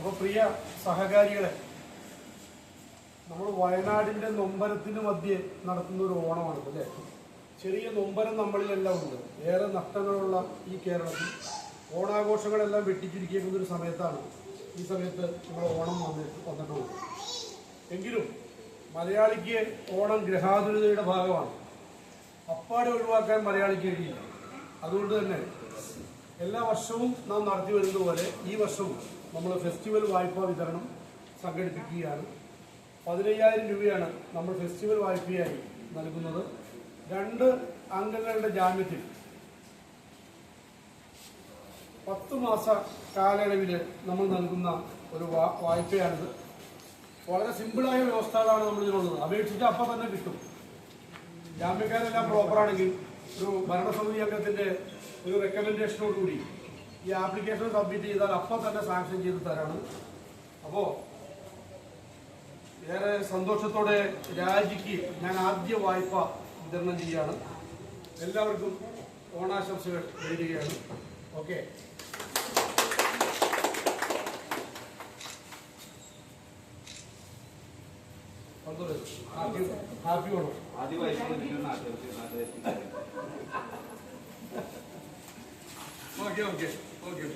അപ്പോൾ പ്രിയ സഹകാരികളെ നമ്മൾ വയനാടിന്റെ നൊമ്പരത്തിന് മധ്യേ നടത്തുന്ന ഒരു ഓണമാണ് അല്ലേ? ചെറിയ നൊമ്പരം നമ്മളിലെല്ലാം ഉണ്ട്. ഏറെ നഷ്ടങ്ങളുള്ള ഈ കേരളത്തിൽ ഓണാഘോഷങ്ങളെല്ലാം വെട്ടിച്ചുരുക്കിയേക്കുന്ന ഒരു സമയത്താണ് ഈ സമയത്ത് നമ്മൾ ഓണം വന്നിട്ട് വന്നിട്ടുള്ളത്. എങ്കിലും മലയാളിക്ക് ഓണം ഗ്രഹാതുരതയുടെ ഭാഗമാണ്. അപ്പാടെ ഒഴിവാക്കാൻ മലയാളിക്ക് കഴിയില്ല. അതുകൊണ്ട് തന്നെ എല്ലാ വർഷവും നാം നടത്തി വരുന്നത് പോലെ ഈ വർഷവും നമ്മൾ ഫെസ്റ്റിവൽ വായ്പാ വിതരണം സംഘടിപ്പിക്കുകയാണ്. പതിനയ്യായിരം രൂപയാണ് നമ്മൾ ഫെസ്റ്റിവൽ വായ്പയായി നൽകുന്നത്. രണ്ട് അംഗങ്ങളുടെ ജാമ്യത്തിൽ പത്ത് മാസ കാലയളവിൽ നമ്മൾ നൽകുന്ന ഒരു വായ്പയാണിത്. വളരെ സിമ്പിളായ വ്യവസ്ഥകളാണ് നമ്മൾ ഇതിനുള്ളത് അപേക്ഷിച്ച് അപ്പം തന്നെ കിട്ടും. ജാമ്യക്കാരെല്ലാം പ്രോപ്പറാണെങ്കിൽ ഒരു ഭരണസമിതി അംഗത്തിന്റെ ഒരു റെക്കമെൻഡേഷനോട് കൂടി ഈ ആപ്ലിക്കേഷൻ സബ്മിറ്റ് ചെയ്താൽ അപ്പം തന്നെ സാങ്ഷൻ ചെയ്ത് തരാണ്. അപ്പോൾ ഏറെ സന്തോഷത്തോടെ രാജിക്ക് ഞാൻ ആദ്യ വായ്പ വിതരണം ചെയ്യാണ് എല്ലാവർക്കും ഓണാശംസകൾ നേരുകയാണ്. ഓക്കെ. ഹാപ്പി ഹാപ്പി ആദിവാസി നാട്ടുകാർക്ക് നാട്ടുകാർക്ക് ഓക്കെ ഓക്കെ ഓക്കെ